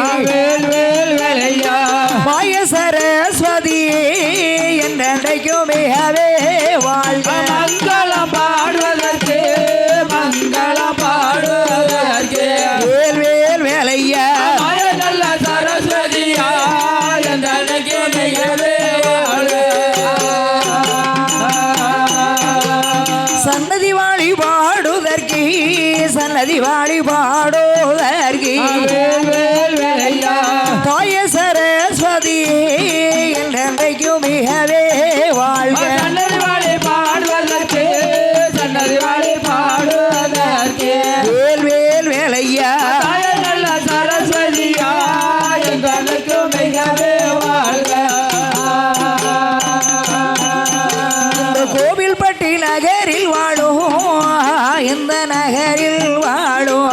மங்களம் வேலையா? மாய சரஸ்வதி என்றைக்கும் மிகவே வாழ்க. சன்னதி வேல் வேலையா தாய சரஸ்வதி என்றைக்கும் மிகவே வாழ்க. சன்னதி வாழை பாடுவதற்கு சன்னதி வாழை பாடுவதற்கு வேல் வேல் வேலையா நல்ல சரஸ்வதியா என்றனைக்கு நகரில் வாழும்.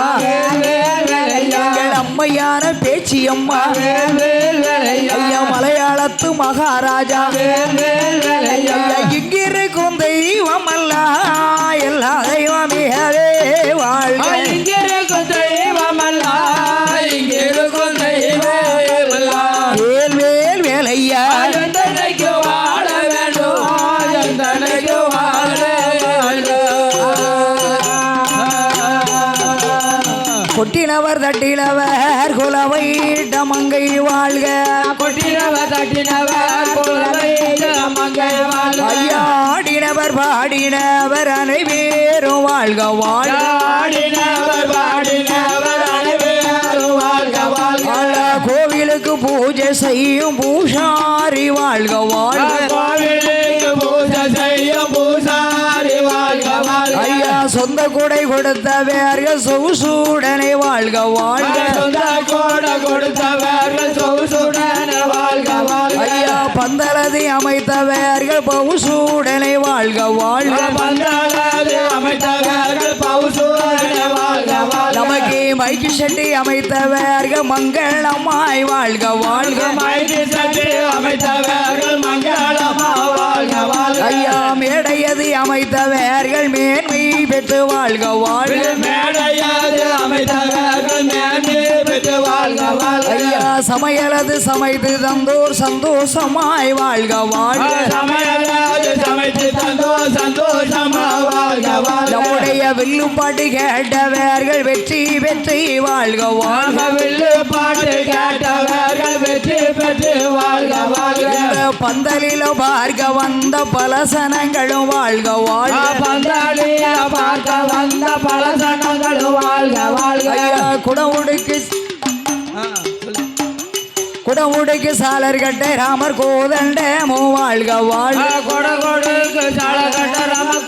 அம்மையான பேச்சியம்மா. ஐயா மலையாளத்து மகாராஜா. கொட்டினவர் தட்டினவர் குலவையிட்ட மங்கை வாழ்க. கொட்டினவ தட்டினவர் குலவை மங்கை வாழ்க. ஐயா ஆடினவர் பாடினவர் அனைவரும் வாழ்க வாழ்க. ஆடினவர் பாடினவர் அனைவரும் வாழ்க வாழ்க. ஐயா, கோவிலுக்கு பூஜை செய்யும் பூஷாரி வாழ்க வாழ்க. சொந்த கொடை கொடுத்தவர்கள் சொகுசூடனை வாழ்க வாழ்க. சொந்த கோட கொடுத்தவர்கள் சொகுசுடன் வாழ்க வாழ்க. ஐயா பந்தலதி அமைத்தவர்கள் பவுசூடனை வாழ்க வாழ்க. பந்தளது அமைத்தவர்கள் பவுசுடன் வாழ்க வாழ்க. நமக்கு மைக்கு செட்டி அமைத்தவர்கள் மங்களமாய் வாழ்க வாழ்க. மைக்கு சட்டி அமைத்தவர்கள் மங்களமா வாழ்க வாழ்க ஐயா மேடையது அமைத்தவர்கள் மேன்மை பெற்று வாழ்க வாழ்க. மேடையாது அமைத்தவர்கள் மேன்மை பெற்று வாழ்க வாழ்க. ஐயா சமையலது சமைத்து தந்தோர் சந்தோஷமாய் வாழ்க வாழ்க. சமையலாது சமைத்து தந்தோ சந்தோஷமா வாழ்க வாழ்க. நம்முடைய வில்லுப்பாட்டு கேட்டவர்கள் வெற்றி பெற்றி வாழ்க வாழ்க. வில்லு பாட்டு கேட்டவர்கள் வெற்றி பெற்று வாழ்க வாழ்க. பந்தலில பார்க்க வந்த பல சனங்களும் வாழ்க வாழ்க. பந்தாளிய பார்க்க வந்த பல சனங்களும் வாழ்க வாழ்க. குடமுடுக்கு குடமுடுக்கு சாலர் கட்ட ராமர் வாழ்க வாழ்க.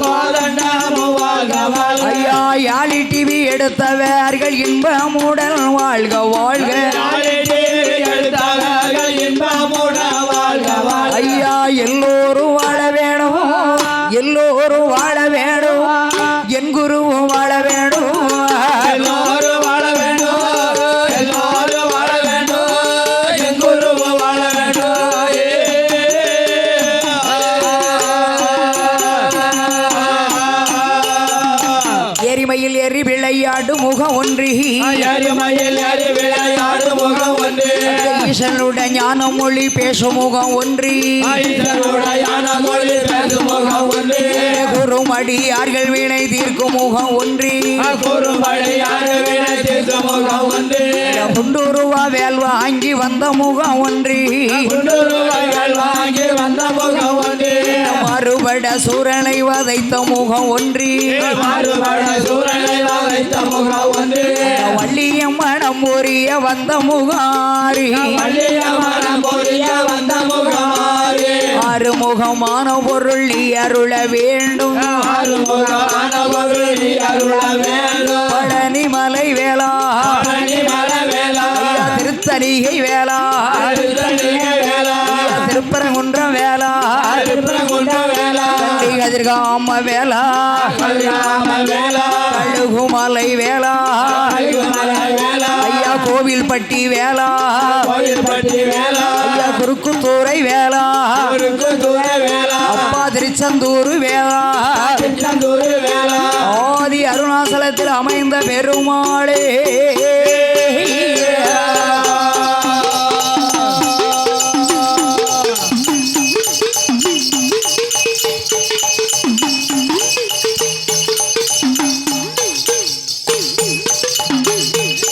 கோதண்டமு வாழ்க வாழ்க. ஐயா யாழி டிவி எடுத்தவர்கள் இன்பமுடன் வாழ்க வாழ்க. விளையாடு முகம் ஒன்றி. விளையாடு முகம் ஒன்று. ஈசனுடைய ஞான மொழி பேசும் முகம் ஒன்றி. குருமடியார்கள் வீணை தீர்க்கும் முகம் ஒன்றி. குறும்படியான வினை தீர்க்கும் முகம் ஒன்று. குண்டூருவா வேல் வாங்கி வந்த முகம் ஒன்று. மறுபட சூரனை வதைத்த முகம் ஒன்றி. மாறுபட சூரனை வைத்த முகம் ஒன்று பொரிய வந்த முகாரி பள்ளிய மனம் பொரிய வந்த முகாரி ஆறுமுகமான பொருள் நீ அருள வேண்டும் ஆறுமுகமான பொருள் நீ அருள வேண்டும் பழனி மலை வேளா பழனி வேளா திருத்தணிகை வேளா திருத்தணிகை வேளா திருப்பரங்குன்றம் வேளா. கதிர்காம வேளா கழுகுமலை வேளா ஐயா கோவில்பட்டி வேளா ஐயா குறுக்குத்தூரை வேளா அப்பா திருச்செந்தூர் வேளா ஆதி அருணாசல விருத்தாசலத்தில் அமைந்த பெருமாளே.